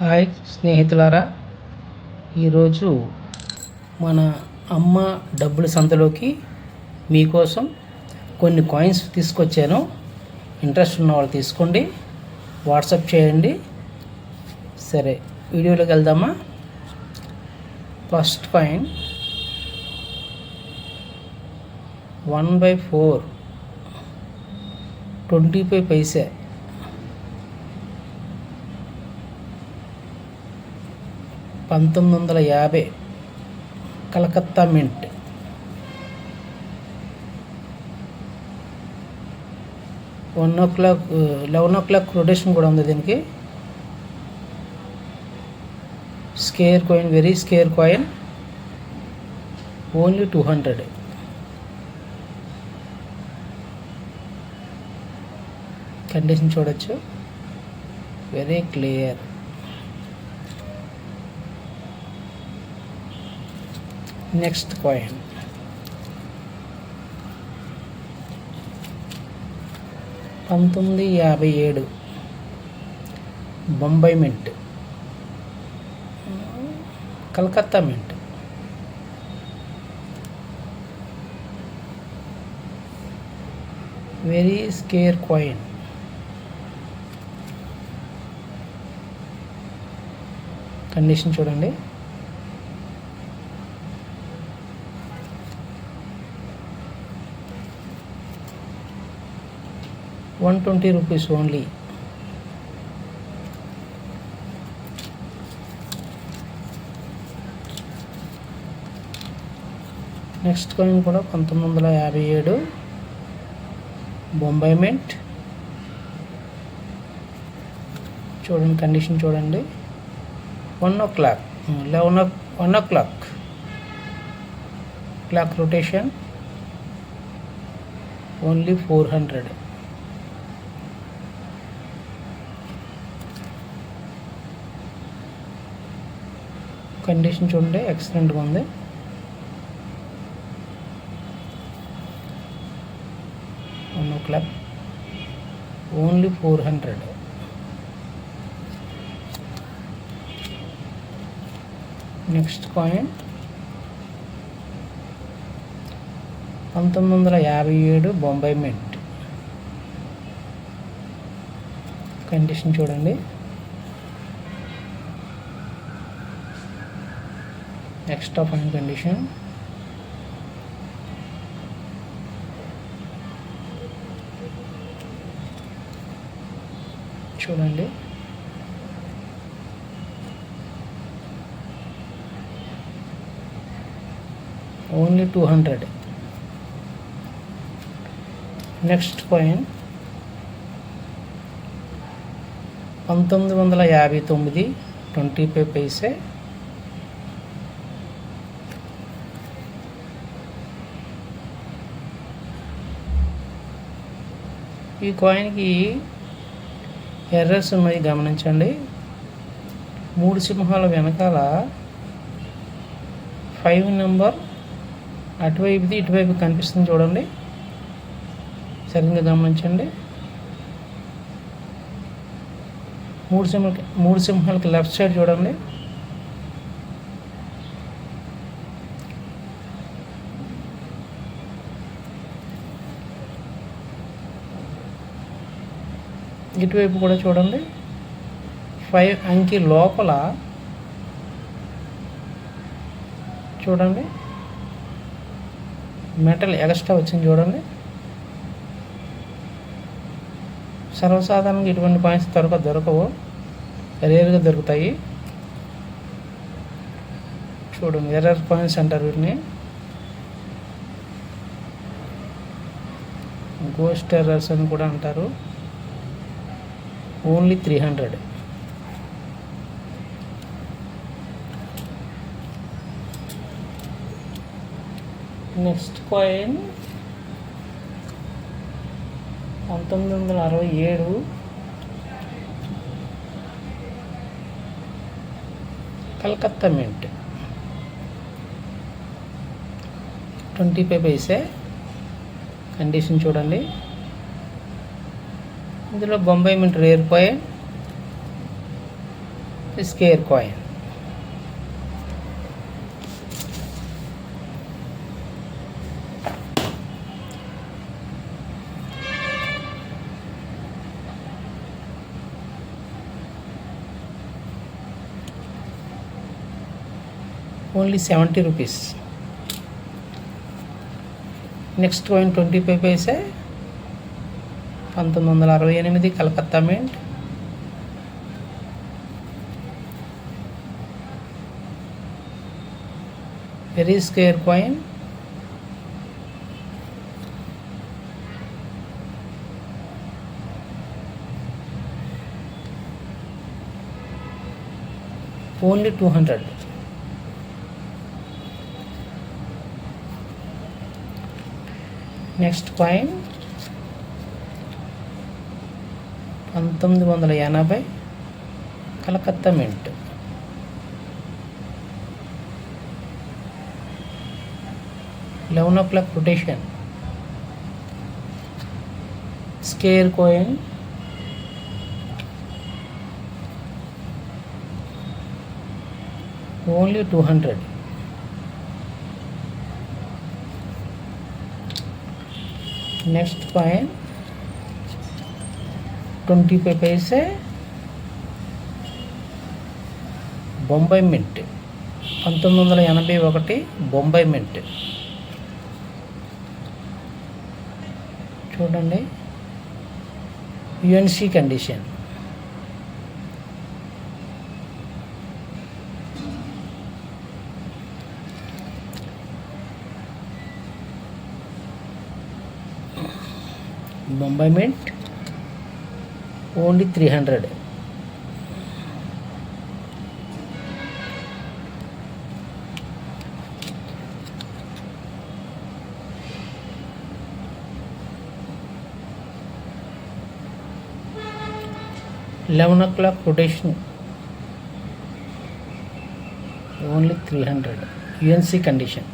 Hi స్నేహితులారా ఈరోజు మన అమ్మ డబ్బుల సంతలోకి మీకోసం కొన్ని కాయిన్స్ తీసుకొచ్చాను ఇంట్రెస్ట్ ఉన్న వాళ్ళు తీసుకోండి వాట్సాప్ చేయండి సరే వీడియోలోకి వెళ్దామా first coin one by four twenty five paise పంతొమ్మిది వందల యాభై Calcutta mint one o'clock eleven o'clock rotation కూడా ఉంది దీనికి square coin very square coin only two hundred condition చూడొచ్చు వెరీ క్లియర్ నెక్స్ట్ కాయిన్ పంతొమ్మిది యాభై ఏడు Bombay mint Calcutta mint very square coin condition చూడండి one twenty rupees only next coin కూడా పంతొమ్మిది వందల యాభై ఏడు బొంబాయి మెంట్ చూడండి కండిషన్ చూడండి one o'clock eleven o one o'clock clock rotation only four hundred condition చూడండి ఎక్సలెంట్గా ఉంది ఉన్నో club only four hundred next coin పంతొమ్మిది వందల యాభై ఏడు బొంబాయి మెంట్ కండిషన్ చూడండి నెక్స్ట్ ఆఫ్ అండ్ కండిషన్ చూడండి only two hundred next point పంతొమ్మిది వందల యాభై తొమ్మిది ట్వంటీ ఫైవ్ పైసే ఈ కాయిన్కి ఎర్రస్ ఉన్నాయి గమనించండి మూడు సింహాల వెనకాల ఫైవ్ నెంబర్ అటువైపుది ఇటువైపు కనిపిస్తుంది చూడండి సరిగ్గా గమనించండి మూడు సింహ మూడు సింహాలకి లెఫ్ట్ సైడ్ చూడండి ఇటువైపు కూడా చూడండి ఫైవ్ అంకి లోపల చూడండి మెటల్ ఎక్స్ట్రా వచ్చింది చూడండి సర్వసాధారణంగా ఇటువంటి పాయింట్స్ త్వరగా దొరకవు రేరుగా దొరుకుతాయి చూడండి ఎర్రర్ పాయింట్స్ అంటారు వీటిని గోస్ట్ ఎర్రర్స్ అని కూడా అంటారు only three hundred next coin పంతొమ్మిది వందల అరవై ఏడు Calcutta mint twenty five paise condition చూడండి इंतजार बोबई मीटर air coin square coin only seventy rupees next coin twenty five paise పంతొమ్మిది వందల అరవై ఎనిమిది Calcutta mint very square coin only two hundred next coin పంతొమ్మిది వందల ఎనభై Calcutta mint eleven o'clock rotation square coin only two hundred next coin twenty five paise Bombay mint పంతొమ్మిది వందల ఎనభై ఒకటి బొంబాయి మింట్ చూడండి UNC condition Bombay mint only three hundred eleven o'clock quotation only three hundred UNC condition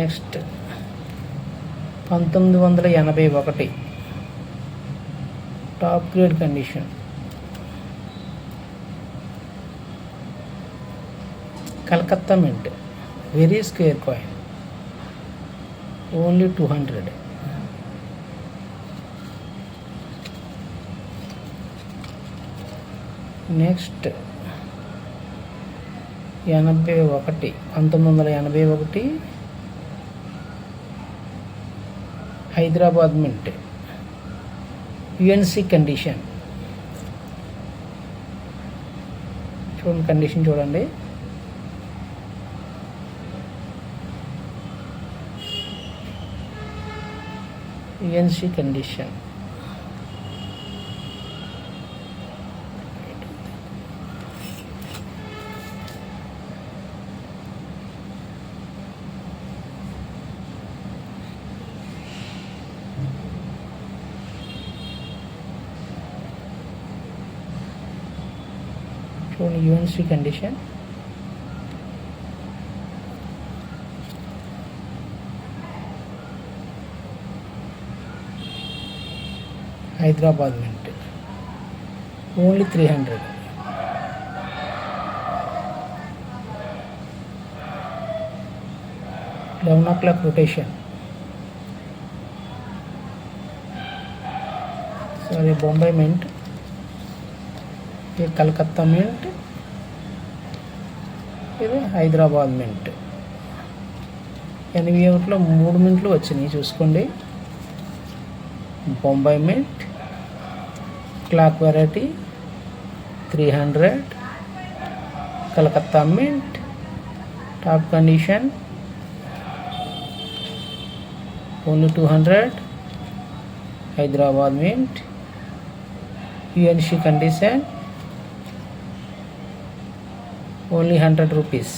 next పంతొమ్మిది వందల ఎనభై ఒకటి top grade condition Calcutta mint very square coin only two hundred next ఎనభై ఒకటి పంతొమ్మిది వందల ఎనభై ఒకటి హైదరాబాద్ మింట్ यूएनसी कंडीशन चूँ कंडीशन चूँ UNC condition UNC condition Hyderabad mint only 300 11 o'clock rotation sorry Bombay mint ये कलकत्ता मिंट ఇది హైదరాబాద్ మింట్ ఎనిమిది ఒకటిలో మూడు మింట్లు వచ్చినాయి చూసుకోండి Bombay mint clock variety three hundred Calcutta mint top condition only two hundred Hyderabad mint UNC condition only 100 rupees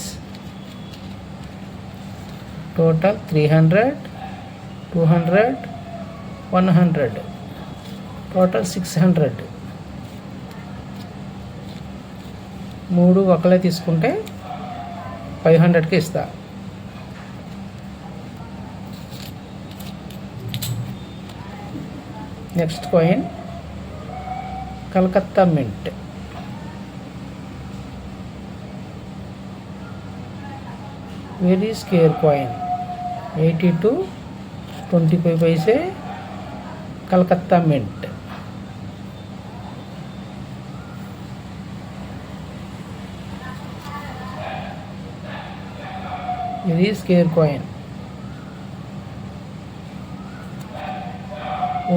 total 300 200 100 total 600 మూడు ఒకలే తీసుకుంటే ఫైవ్ హండ్రెడ్కి ఇస్తా next coin Calcutta mint Very square coin 82 25 paise Calcutta Mint. Very square coin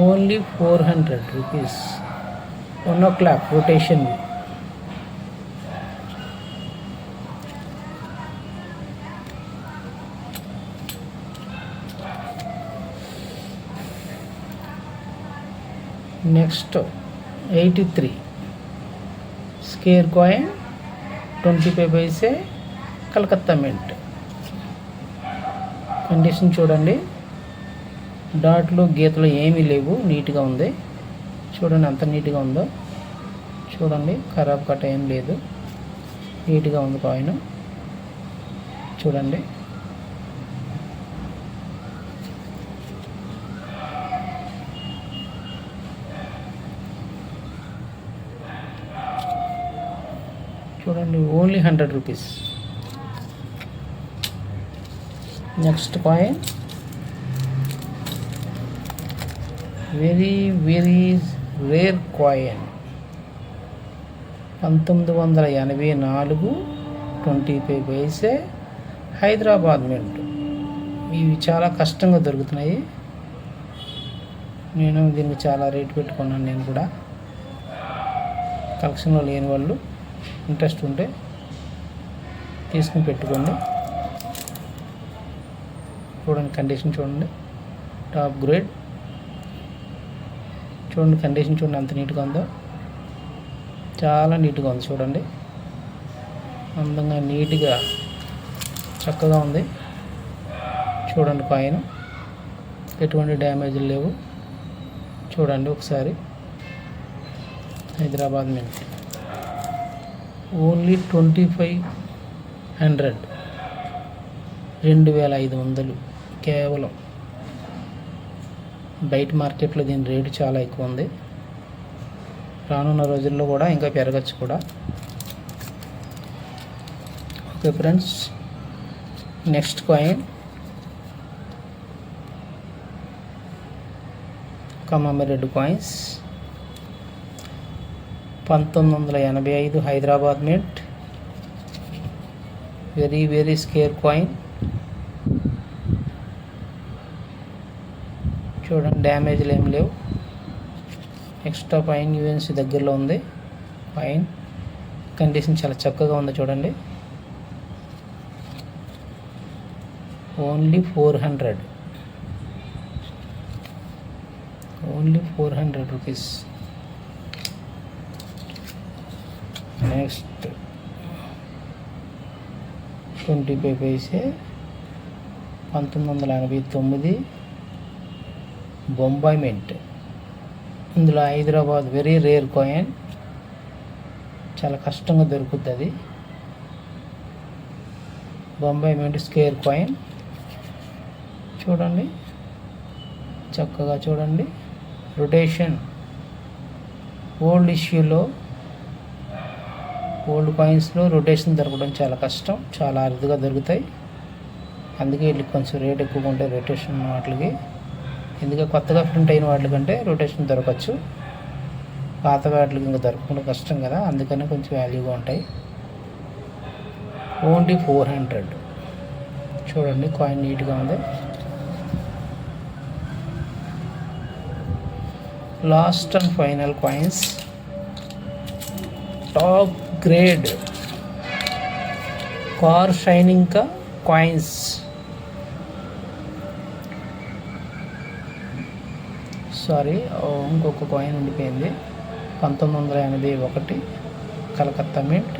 only 400 rupees. 1 o'clock rotation. Next eighty three square coin twenty five paise Calcutta mint condition చూడండి డాట్లు గీతలు ఏమీ లేవు నీట్గా ఉంది చూడండి ఎంత నీట్గా ఉందో చూడండి ఖరాబ్ కట్ట ఏం లేదు నీట్గా ఉంది కాయిన్ చూడండి చూడండి only hundred rupees next coin very very rare coin పంతొమ్మిది వందల ఎనభై నాలుగు ట్వంటీ ఫైవ్ వయసే హైదరాబాద్ మెంట్ ఇవి చాలా కష్టంగా దొరుకుతున్నాయి నేను దీనికి చాలా రేటు పెట్టుకున్నాను నేను కూడా కలెక్షన్లో లేని వాళ్ళు ఇంట్రెస్ట్ ఉంటే తీసుకుని పెట్టుకోండి చూడండి కండిషన్ చూడండి టాప్ గ్రేడ్ చూడండి కండిషన్ చూడండి అంత నీట్గా ఉందో చాలా నీట్గా ఉంది చూడండి అందంగా నీట్గా చక్కగా ఉంది చూడండి పైన ఎటువంటి డ్యామేజ్లు లేవు చూడండి ఒకసారి Hyderabad mint only twenty five hundred రెండు వేల ఐదు వందలు కేవలం బయట మార్కెట్లో దీని రేటు చాలా ఎక్కువ ఉంది రానున్న రోజుల్లో కూడా ఇంకా పెరగచ్చు కూడా okay friends next coin commemorative coins పంతొమ్మిది వందల ఎనభై ఐదు Hyderabad mint very very square coin చూడండి డ్యామేజ్లు ఏం లేవు ఎక్స్ట్రా పైన్ యూఎన్సీ దగ్గరలో ఉంది పైన్ కండిషన్ చాలా చక్కగా ఉంది చూడండి only four hundred only four hundred rupees next twenty five paise పంతొమ్మిది వందల ఎనభై తొమ్మిది బొంబాయి మింట్ ఇందులో హైదరాబాద్ వెరీ రేర్ కాయిన్ చాలా కష్టంగా దొరుకుతుంది అది బొంబాయి మింట్ స్కేర్ కాయిన్ చూడండి చక్కగా చూడండి రొటేషన్ ఓల్డ్ ఇష్యూలో ఓల్డ్ కాయిన్స్లో రొటేషన్ దొరకడం చాలా కష్టం చాలా అరుదుగా దొరుకుతాయి అందుకే వీళ్ళకి కొంచెం రేట్ ఎక్కువ ఉంటాయి రొటేషన్ వాటికి ఎందుకంటే కొత్తగా ప్రింట్ అయిన వాటికంటే రొటేషన్ దొరకచ్చు పాత వాటికి ఇంకా దొరకకుండా కష్టం కదా అందుకని కొంచెం వాల్యూగా ఉంటాయి ఓన్లీ ఫోర్ హండ్రెడ్ చూడండి కాయిన్ నీట్గా ఉంది last and final coins top grade car shining కా కాయిన్స్ సారీ ఇంకొక కాయిన్ ఉండిపోయింది పంతొమ్మిది వందల ఎనిమిది ఒకటి Calcutta mint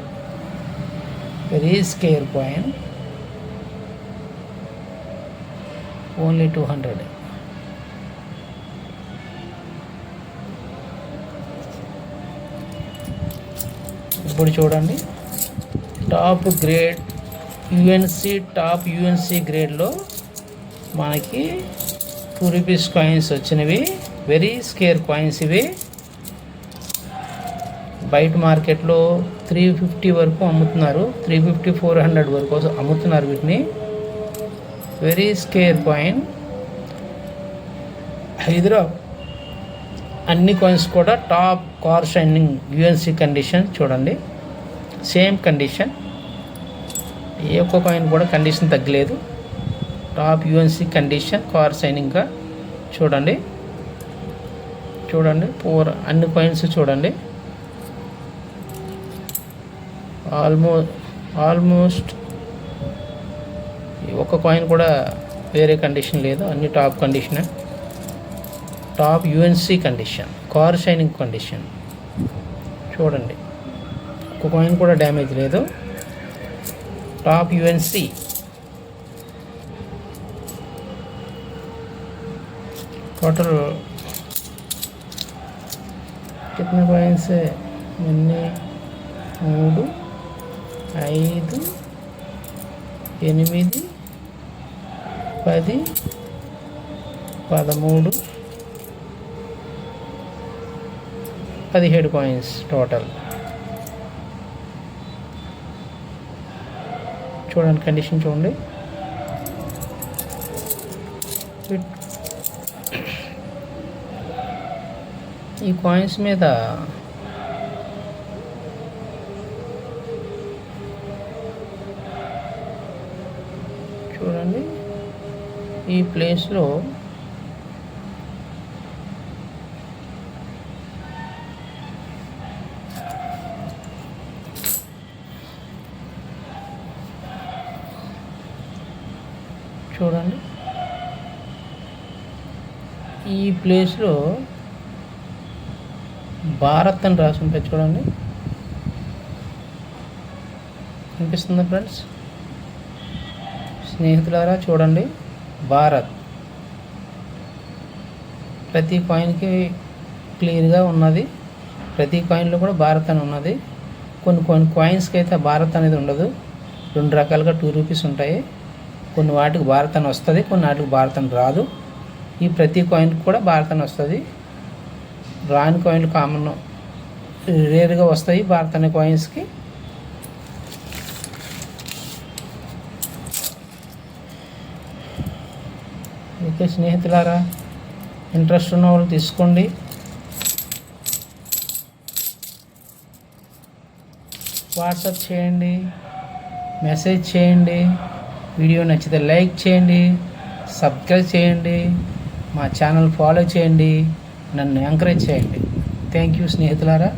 very square coin only two hundred ఇప్పుడు చూడండి top grade UNC top UNC గ్రేడ్లో మనకి టూ రూపీస్ కాయిన్స్ వచ్చినవి వెరీ స్కేర్ కాయిన్స్ ఇవి బయట మార్కెట్లో త్రీ ఫిఫ్టీ వరకు అమ్ముతున్నారు త్రీ ఫిఫ్టీ ఫోర్ హండ్రెడ్ వరకు అమ్ముతున్నారు వీటిని వెరీ స్కేర్ కాయిన్ హైదరా అన్ని కాయిన్స్ కూడా top car shining UNC condition చూడండి సేమ్ కండిషన్ ఏ ఒక్క కాయిన్ కూడా కండిషన్ తగ్గలేదు టాప్ యూఎన్సీ కండిషన్ కార్ సైనింగ్గా చూడండి చూడండి పూర్ అన్ని కాయిన్స్ చూడండి ఆల్మో ఆల్మోస్ట్ ఒక్క కాయిన్ కూడా వేరే కండిషన్ లేదు అన్ని top condition top UNC condition car shining condition చూడండి ఒక కాయిన్ కూడా డ్యామేజ్ లేదు టాప్ యుఎన్సి టోటల్ कितने कॉइन्स है ఎన్ని మూడు ఐదు ఎనిమిది పది పదమూడు పదిహేడు కాయిన్స్ టోటల్ చూడండి కండిషన్ చూడండి ఈ కాయిన్స్ మీద చూడండి ఈ ప్లేస్లో చూడండి ఈ ప్లేస్లో భారత్ అని రాసి ఉంటుంది చూడండి కనిపిస్తుందా ఫ్రెండ్స్ స్నేహితులారా చూడండి భారత్ ప్రతి కాయిన్కి క్లియర్గా ఉన్నది ప్రతి కాయిన్లో కూడా భారత్ అని ఉన్నది కొన్ని కొన్ని కాయిన్స్కి అయితే భారత్ అనేది ఉండదు రెండు రకాలుగా టూ రూపీస్ ఉంటాయి కొన్ని వాటికి భారతన్ వస్తుంది కొన్ని వాటికి భారతన్ రాదు ఈ ప్రతి కాయిన్కి కూడా భారతన్ వస్తుంది రాని కాయిన్లు కామన్ రేర్గా వస్తాయి భారతన్ కాయిన్స్కి ఓకే స్నేహితులారా ఇంట్రెస్ట్ ఉన్న వాళ్ళు తీసుకోండి వాట్సాప్ చేయండి మెసేజ్ చేయండి వీడియో నచ్చితే లైక్ చేయండి సబ్స్క్రైబ్ చేయండి మా ఛానల్ ఫాలో చేయండి నన్ను ఎంకరేజ్ చేయండి థ్యాంక్ యూ స్నేహితులారా